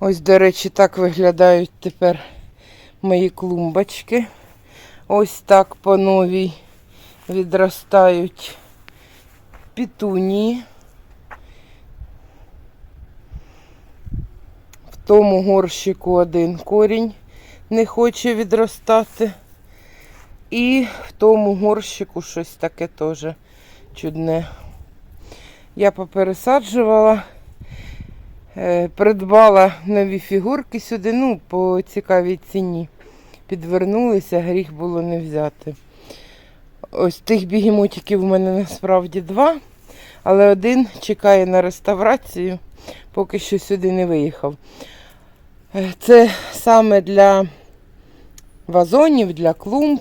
Ось, до речі, так виглядають тепер мої клумбочки. Ось так по новій відростають пітунії. В тому горщику один корінь не хоче відростати. І в тому горщику щось таке теж чудне. Я попересаджувала, придбала нові фігурки сюди, ну, по цікавій ціні. Підвернулися, гріх було не взяти. Ось тих бігемотиків у мене насправді два, але один чекає на реставрацію, поки що сюди не виїхав. Е, Це саме для вазонів, для клумб,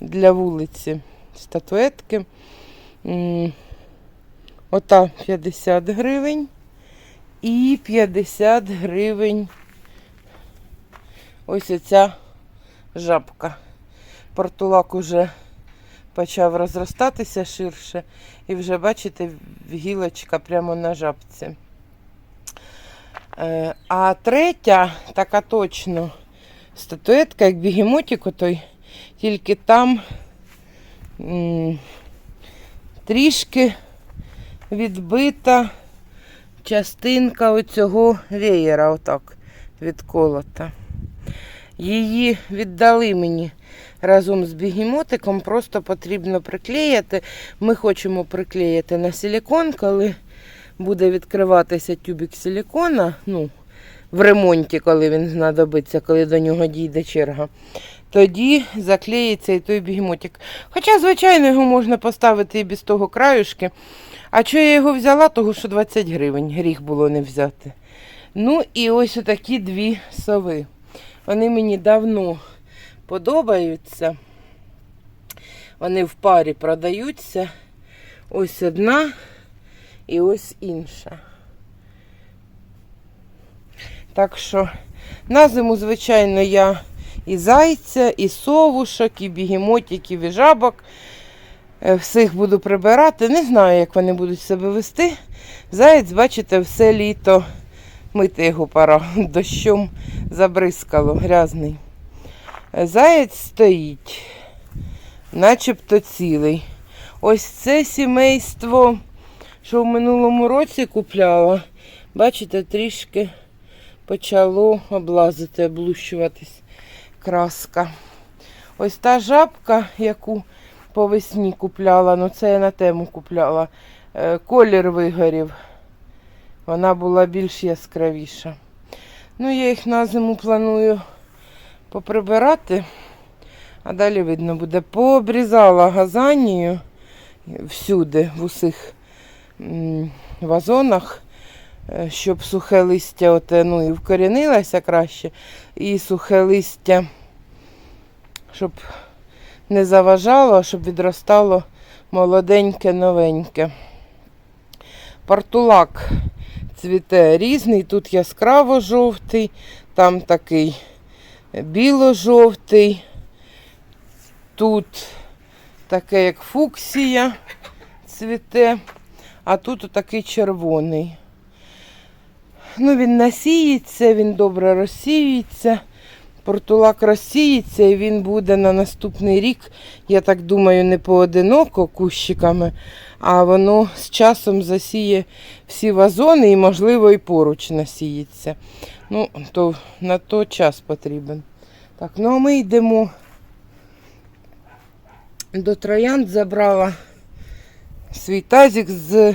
для вулиці статуетки. Ота 50 гривень і 50 гривень ось оця жабка. Портулак уже почав розростатися ширше, і вже, бачите, гілочка прямо на жабці. Е, А третя, така точно, статуетка, як бігемотик отой, тільки там трішки відбита частинка оцього веєра, отак, відколота. Її віддали мені разом з бігемотиком, просто потрібно приклеїти. Ми хочемо приклеїти на силікон, коли буде відкриватися тюбик силікона, ну, в ремонті, коли він знадобиться, коли до нього дійде черга. Тоді заклеїться і той бігемотик. Хоча, звичайно, його можна поставити і без того краюшки. А чого я його взяла, того що 20 гривень, гріх було не взяти. Ну і ось отакі дві сови. Вони мені давно подобаються. Вони в парі продаються. Ось одна і ось інша. Так що на зиму, звичайно, я і зайця, і совушок, і бігемотиків, і жабок. Е, Всіх буду прибирати. Не знаю, як вони будуть себе вести. Заєць, бачите, все літо мити його пора. Дощом забризкало, грязний. Е, Заєць стоїть, начебто цілий. Ось це сімейство, що в минулому році купляла. Бачите, трішки почало облазити, облущуватись краска. Ось та жабка, яку по весні купляла, ну це я на тему купляла. е, Колір вигорів. Вона була більш яскравіша. Ну, я їх на зиму планую поприбирати, а далі видно буде. Пообрізала газанію всюди, в усіх вазонах, е, щоб сухе листя оте, ну, і вкорінилося краще, і сухе листя, щоб не заважало, щоб відростало молоденьке, новеньке. Портулак цвіте різний, тут яскраво жовтий, там такий біло-жовтий, тут таке, як фуксія цвіте, а тут такий червоний. Ну, він насіється, він добре розсіюється. Портулак розсіється і він буде на наступний рік, я так думаю, не поодиноко кущиками, а воно з часом засіє всі вазони і, можливо, і поруч насіється. Ну, то на то час потрібен. Так, ну а ми йдемо до троянд, забрала свій тазик з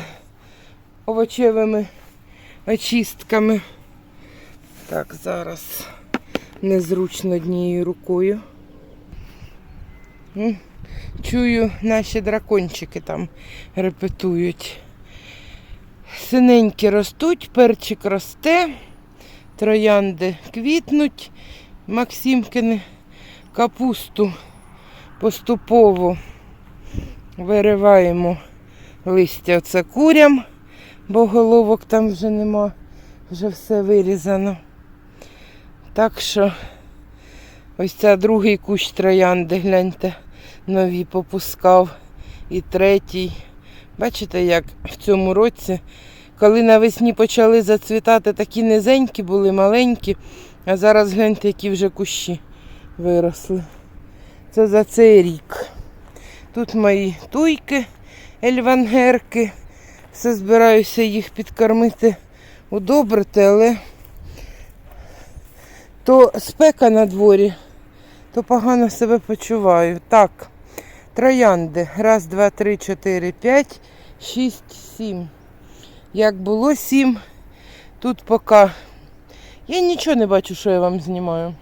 овочевими очистками. Так, зараз незручно однією рукою. Чую, наші дракончики там репетують. Синенькі ростуть, перчик росте, троянди квітнуть, Максимкини капусту поступово вириваємо листя оце курям, бо головок там вже нема, вже все вирізано. Так що ось це другий кущ троянди, гляньте, нові попускав. І третій. Бачите, як в цьому році Коли навесні почали зацвітати, такі низенькі були, маленькі, а зараз гляньте, які вже кущі виросли. Це за цей рік. Тут мої туйки, ельвангерки. Все збираюся їх підкормити, удобрити, але то спека на дворі, то погано себе почуваю. Так, троянди. Раз, два, три, чотири, п'ять, шість, сім. Як було сім, тут поки. Я нічого не бачу, що я вам знімаю.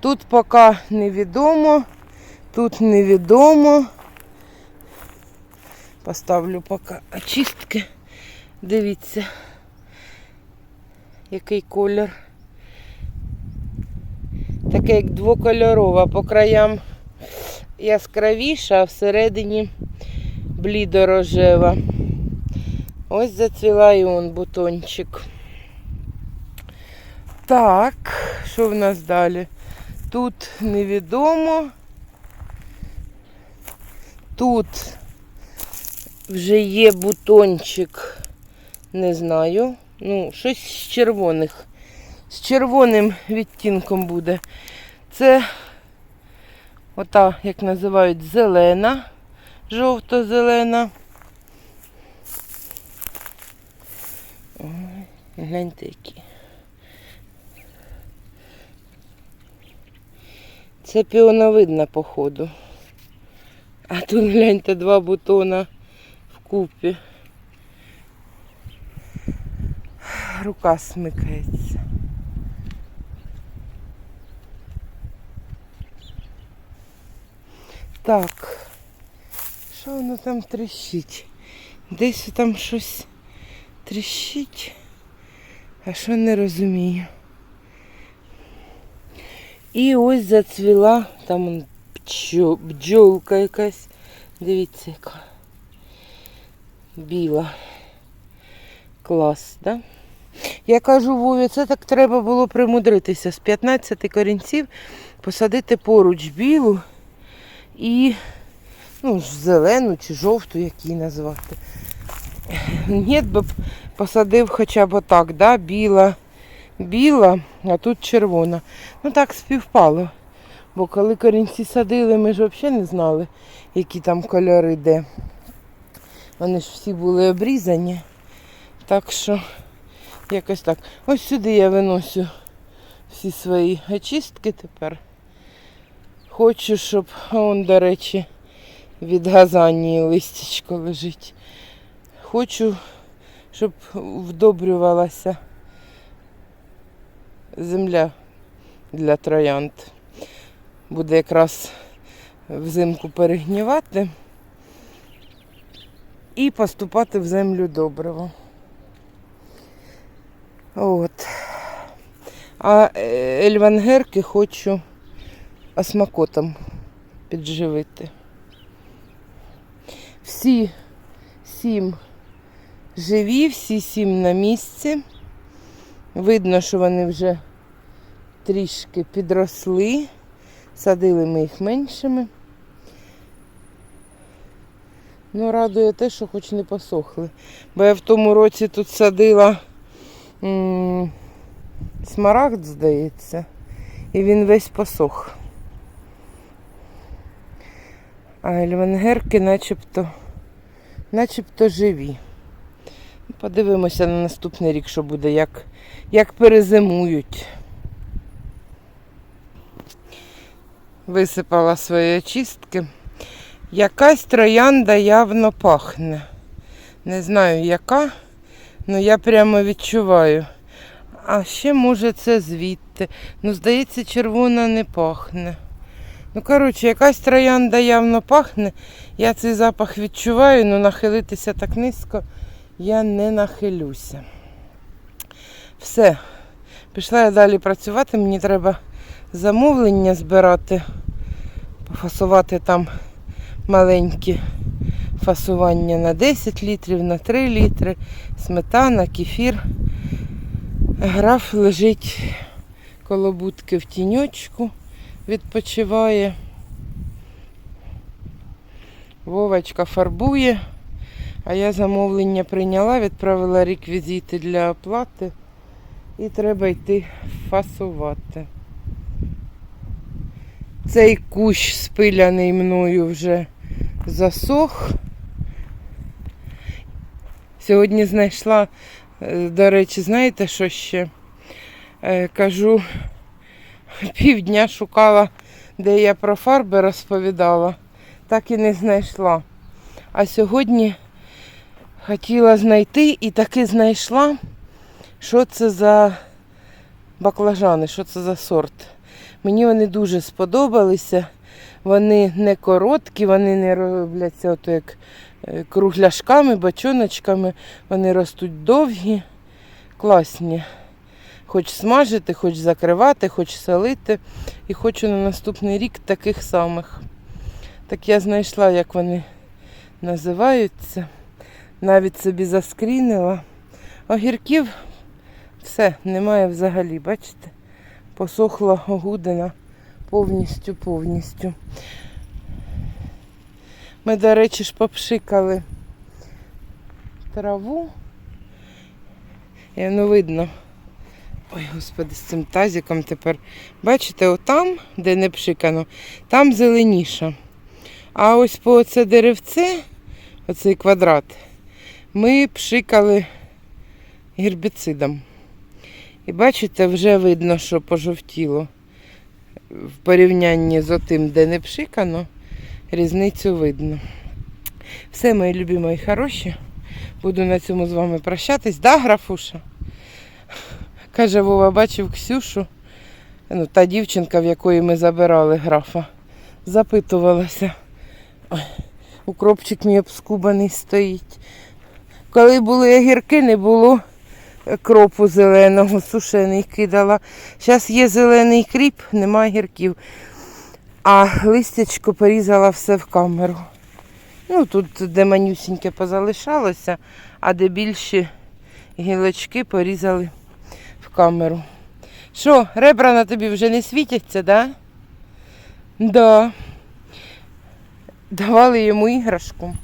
Тут поки невідомо, тут невідомо. Поставлю поки очистки. Дивіться, який колір. Таке як двокольорова, по краям яскравіша, а всередині блідорожева. Ось зацвіла і он бутончик. Так, що в нас далі? Тут невідомо. Тут вже є бутончик, не знаю. Ну, щось з червоних. З червоним відтінком буде. Це ота, як називають, зелена, жовто-зелена. Гляньте які. Це піоновидна, походу. А тут гляньте два бутона вкупі. Рука смикається. Так, що воно там тріщить? Десь там щось тріщить, а що не розумію. І ось зацвіла там бджолка якась. Дивіться, яка біла. Клас, да? Я кажу, Вові, це так треба було примудритися. З 15 корінців посадити поруч білу і ну, зелену чи жовту, як її назвати. Ні, би посадив хоча б отак, да? біла, біла, а тут червона. Ну так співпало. Бо коли корінці садили, ми ж взагалі не знали, які там кольори де. Вони ж всі були обрізані. Так що якось так. Ось сюди я виносю всі свої очистки тепер. Хочу, щоб он, до речі, від газанії листячко лежить. Хочу, щоб вдобрювалася земля для троянд. Буде якраз взимку перегнівати і поступати в землю добриво. От. А е, ельвангерки хочу осмакотом підживити. Всі сім живі, всі сім на місці. Видно, що вони вже трішки підросли. Садили ми їх меншими. Ну, радує те, що хоч не посохли. Бо я в тому році тут садила м- смарагд, здається, і він весь посох. А ельвенгерки начебто, начебто живі. Подивимося на наступний рік, що буде, як, як перезимують. Висипала свої очистки. Якась троянда явно пахне. Не знаю яка, але я прямо відчуваю. А ще може це звідти. Ну, здається, червона не пахне. Ну, коротше, якась троянда явно пахне. Я цей запах відчуваю, але нахилитися так низько я не нахилюся. Все. Пішла я далі працювати, мені треба замовлення збирати, пофасувати там маленькі фасування на 10 літрів, на 3 літри, сметана, кефір. Граф лежить коло будки в тіньочку, відпочиває. Вовочка фарбує, А я замовлення прийняла, відправила реквізити для оплати. І треба йти фасувати. Цей кущ спиляний мною вже засох. Сьогодні знайшла, е, до речі, знаєте, що ще? Е, Кажу, півдня шукала, де я про фарби розповідала, так і не знайшла. А сьогодні хотіла знайти і таки знайшла, що це за баклажани, що це за сорт. Мені вони дуже сподобалися. Вони не короткі, вони не робляться ото як е, кругляшками, бочоночками. Вони ростуть довгі, класні. Хоч смажити, хоч закривати, хоч солити. І хочу на наступний рік таких самих. Так я знайшла, як вони називаються. Навіть собі заскрінила. Огірків все, немає взагалі, бачите? Посохла огудина повністю, повністю. Ми, до речі, ж попшикали траву. І ну видно. Ой, господи, з цим тазиком тепер. Бачите, отам, де не пшикано, там зеленіше. А ось по це деревце, оцей квадрат, ми пшикали гербіцидом. І бачите, вже видно, що пожовтіло. В порівнянні з отим, де не пшикано, різницю видно. Все, мої любі, мої хороші. Буду на цьому з вами прощатись. Да, графуша? Каже, Вова, бачив Ксюшу, ну, та дівчинка, в якої ми забирали графа, запитувалася. Ой, укропчик мій обскубаний стоїть. Коли були огірки, не було кропу зеленого, сушений кидала. Зараз є зелений кріп, немає гірків. А листячко порізала все в камеру. Ну, тут, де манюсіньке позалишалося, а де більші гілочки порізали камеру. Що, ребра на тобі вже не світяться, да? Да. Давали йому іграшку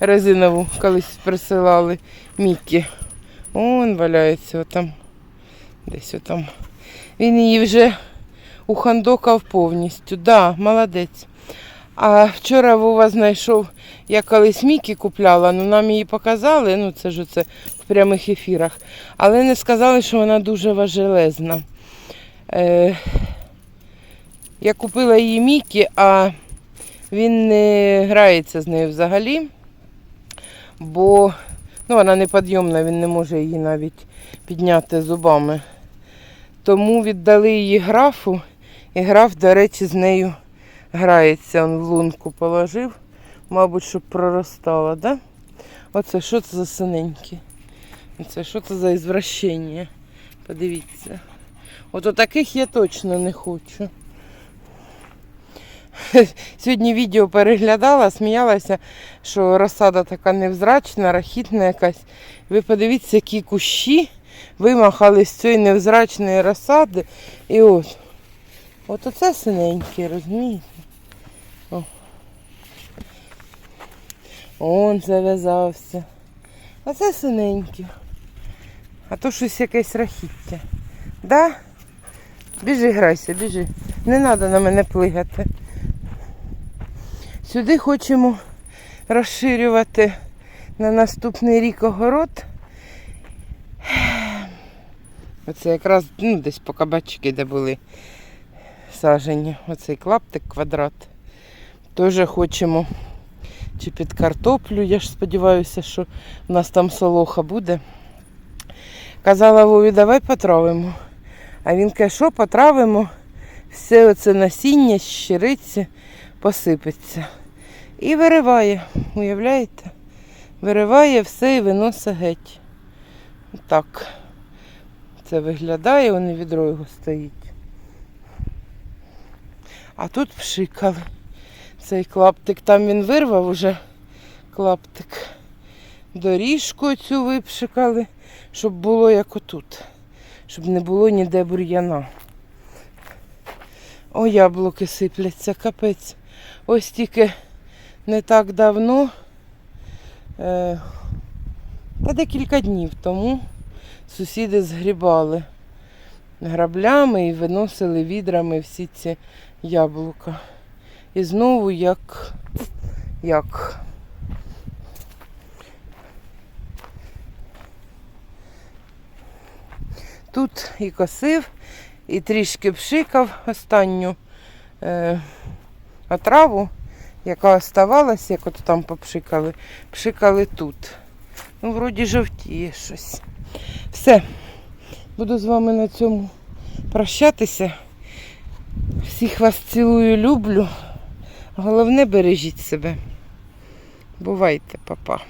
резинову, колись присилали Мікі. Он валяється отам. Десь отам. Він її вже ухандокав повністю. Да, молодець. А вчора Вова знайшов, я колись Мікі купляла, ну нам її показали, ну це ж оце в прямих ефірах. Але не сказали, що вона дуже важелезна. Е, я купила її Мікі, а він не грається з нею взагалі, бо ну, вона неподйомна, він не може її навіть підняти зубами. Тому віддали її графу, і граф, до речі, з нею грається. Он лунку положив, мабуть, щоб проростала, да? Оце що це за синенькі? Оце що це за ізвращення? Подивіться. От таких я точно не хочу. Сьогодні відео переглядала, сміялася, що розсада така невзрачна, рахітна якась. Ви подивіться, які кущі вимахали з цієї невзрачної розсади. І от. От оце синеньке, розумієте? Он зав'язався. А це синеньке. А то щось якесь рахіття. Да? Біжи, грайся, біжи. Не треба на мене плигати. Сюди хочемо розширювати на наступний рік огород. Оце якраз ну, десь по кабачки, де були сажені. Оцей клаптик квадрат. Теж хочемо чи під картоплю. Я ж сподіваюся, що в нас там солоха буде. Казала Вові, давай потравимо. А він каже, що потравимо, все оце насіння, щириці посипеться. І вириває, уявляєте? Вириває все і виносить геть. Так. Це виглядає, воно відро його стоїть. А тут пшикали. Цей клаптик, там він вирвав уже клаптик. Доріжку цю випшикали, щоб було як отут. Щоб не було ніде бур'яна. О, яблуки сипляться, капець. Ось тільки не так давно Е, та декілька днів тому сусіди згрібали граблями і виносили відрами всі ці яблука. І знову як. як. Тут і косив, і трішки пшикав останню е, отраву, яка оставалась, як от там попшикали, пшикали тут. Ну, вроді жовтіє щось. Все. Буду з вами на цьому прощатися. Всіх вас цілую, люблю. Головне бережіть себе. Бувайте, папа.